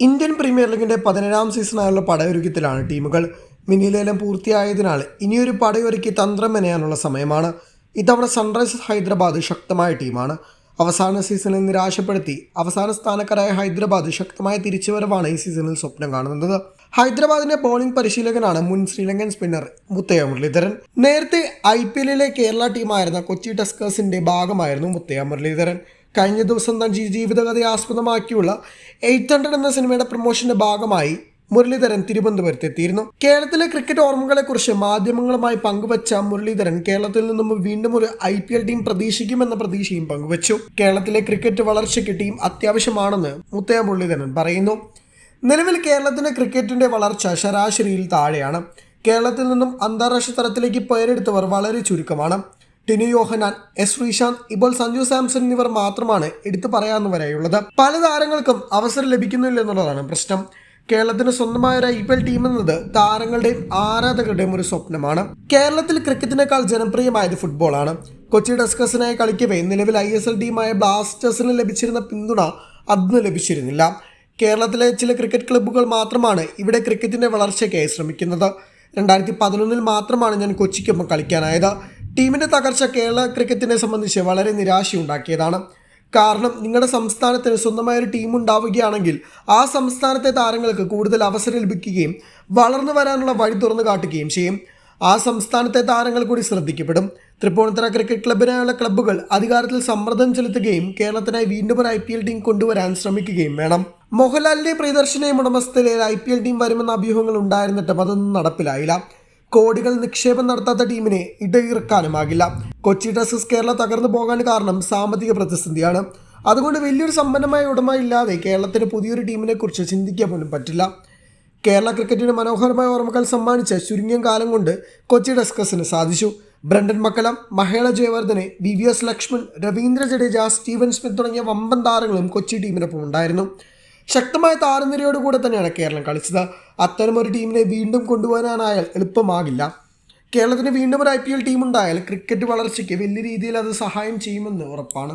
Indian premier ലീഗിന്റെ പതിനേഴാം സീസണായുള്ള പടയൊരുക്കത്തിലാണ് ടീമുകൾ. മിനി ലേലം പൂർത്തിയായതിനാൽ ഇനിയൊരു പടയൊരുക്കി തന്ത്രം മെനയാനുള്ള സമയമാണ്. ഇത്തവണ സൺറൈസേഴ്സ് ഹൈദരാബാദ് ശക്തമായ ടീമാണ്. അവസാന സീസണിൽ നിരാശപ്പെടുത്തി അവസാന സ്ഥാനക്കാരായ ഹൈദരാബാദ് ശക്തമായ തിരിച്ചുവരവാണ് ഈ സീസണിൽ സ്വപ്നം കാണുന്നത്. ഹൈദരാബാദിന്റെ ബോളിംഗ് പരിശീലകനാണ് മുൻ ശ്രീലങ്കൻ സ്പിന്നർ മുത്തയ്യ മുരളീധരൻ നേരത്തെ ഐ പി എല്ലിലെ കേരള ടീമായിരുന്ന കൊച്ചി ടസ്കേഴ്സിന്റെ ഭാഗമായിരുന്നു മുത്തയ്യ മുരളീധരൻ കഴിഞ്ഞ ദിവസം തന്റെ ജീവിതകഥയെ ആസ്പദമാക്കിയുള്ള എയ്റ്റ് ഹൺഡ്രഡ് എന്ന സിനിമയുടെ പ്രൊമോഷന്റെ ഭാഗമായി മുരളീധരൻ തിരുവനന്തപുരത്തെത്തിയിരുന്നു കേരളത്തിലെ ക്രിക്കറ്റ് ഓർമ്മകളെക്കുറിച്ച് മാധ്യമങ്ങളുമായി പങ്കുവച്ച മുരളീധരൻ കേരളത്തിൽ നിന്നും വീണ്ടും ഒരു ഐ പി എൽ ടീം പ്രതീക്ഷിക്കുമെന്ന പ്രതീക്ഷയും പങ്കുവച്ചു. കേരളത്തിലെ ക്രിക്കറ്റ് വളർച്ചയ്ക്ക് ടീം അത്യാവശ്യമാണെന്ന് മുത്തയ മുരളീധരൻ പറയുന്നു. നിലവിൽ കേരളത്തിന്റെ ക്രിക്കറ്റിന്റെ വളർച്ച ശരാശരിയിൽ താഴെയാണ്. കേരളത്തിൽ നിന്നും അന്താരാഷ്ട്ര തലത്തിലേക്ക് പേരെടുത്തവർ വളരെ ചുരുക്കമാണ്. ടിനു യോഹനാൻ എസ് ശ്രീശാന്ത് ഇപ്പോൾ സഞ്ജു സാംസൺ എന്നിവർ മാത്രമാണ് എടുത്തു പറയാമെന്ന് വരെയുള്ളത്. പല താരങ്ങൾക്കും അവസരം ലഭിക്കുന്നില്ല എന്നുള്ളതാണ് പ്രശ്നം. കേരളത്തിന് സ്വന്തമായ ഒരു ഐ പി എൽ ടീം എന്നത് താരങ്ങളുടെയും ആരാധകരുടെയും ഒരു സ്വപ്നമാണ്. കേരളത്തിൽ ക്രിക്കറ്റിനേക്കാൾ ജനപ്രിയമായത് ഫുട്ബോളാണ് കൊച്ചി ഡസ്കസിനായി കളിക്കവേ നിലവിൽ ഐ എസ് എൽ ടീമായ ബ്ലാസ്റ്റേഴ്സിന് ലഭിച്ചിരുന്ന പിന്തുണ അന്ന് ലഭിച്ചിരുന്നില്ല. കേരളത്തിലെ ചില ക്രിക്കറ്റ് ക്ലബ്ബുകൾ മാത്രമാണ് ഇവിടെ ക്രിക്കറ്റിന്റെ വളർച്ചയ്ക്കായി ശ്രമിക്കുന്നത്. രണ്ടായിരത്തി പതിനൊന്നിൽ മാത്രമാണ് ഞാൻ കൊച്ചിക്കൊപ്പം കളിക്കാനായത്. ടീമിന്റെ തകർച്ച കേരള ക്രിക്കറ്റിനെ സംബന്ധിച്ച് വളരെ നിരാശയുണ്ടാക്കിയതാണ്. കാരണം നിങ്ങളുടെ സംസ്ഥാനത്തിന് സ്വന്തമായ ഒരു ടീം ഉണ്ടാവുകയാണെങ്കിൽ ആ സംസ്ഥാനത്തെ താരങ്ങൾക്ക് കൂടുതൽ അവസരം ലഭിക്കുകയും വളർന്നു വരാനുള്ള വഴി തുറന്നു കാട്ടുകയും ചെയ്യും. ആ സംസ്ഥാനത്തെ താരങ്ങൾ കൂടി ശ്രദ്ധിക്കപ്പെടും. തൃപ്പൂണിത്തറ ക്രിക്കറ്റ് ക്ലബിനായുള്ള ക്ലബ്ബുകൾ അധികാരത്തിൽ സമ്മർദ്ദം ചെലുത്തുകയും കേരളത്തിനായി വീണ്ടും ഒരു ഐ പി എൽ ടീം കൊണ്ടുവരാൻ ശ്രമിക്കുകയും വേണം. മോഹൻലാലിന്റെ പ്രിയദർശനെയും ഉടമസ്ഥതയിൽ ഐ പി എൽ ടീം വരുമെന്ന അഭ്യൂഹങ്ങൾ ഉണ്ടായിരുന്നിട്ടും അതൊന്നും നടപ്പിലായില്ല. കോടികൾ നിക്ഷേപം നടത്താത്ത ടീമിനെ ഇടയിറക്കാനുമാകില്ല. കൊച്ചി ടസസ് കേരള തകർന്നു പോകാൻ കാരണം സാമ്പത്തിക പ്രതിസന്ധിയാണ്. അതുകൊണ്ട് വലിയൊരു സമ്പന്നമായ ഉടമ ഇല്ലാതെ കേരളത്തിന് പുതിയൊരു ടീമിനെ കുറിച്ച് ചിന്തിക്കാൻ പോലും പറ്റില്ല. കേരള ക്രിക്കറ്റിന് മനോഹരമായ ഓർമ്മകൾ സമ്മാനിച്ച ചുരുങ്ങിയ കാലം കൊണ്ട് കൊച്ചി ഡസ്കസിന് സാധിച്ചു. Brendon McCullum Mahela Jayawardene V V S Laxman Ravindra Jadeja Steven Smith തുടങ്ങിയ വമ്പൻ താരങ്ങളും കൊച്ചി ടീമിനൊപ്പം ഉണ്ടായിരുന്നു. ശക്തമായ താരനിരയോട് കൂടെ തന്നെയാണ് കേരളം കളിച്ചത്. അത്തരമൊരു ടീമിനെ വീണ്ടും കൊണ്ടുപോകാനായാൽ എളുപ്പമാകില്ല. കേരളത്തിന് വീണ്ടും ഒരു ഐ പി എൽ ടീം ഉണ്ടായാൽ ക്രിക്കറ്റ് വളർച്ചയ്ക്ക് വലിയ രീതിയിൽ അത് സഹായം ചെയ്യുമെന്ന് ഉറപ്പാണ്.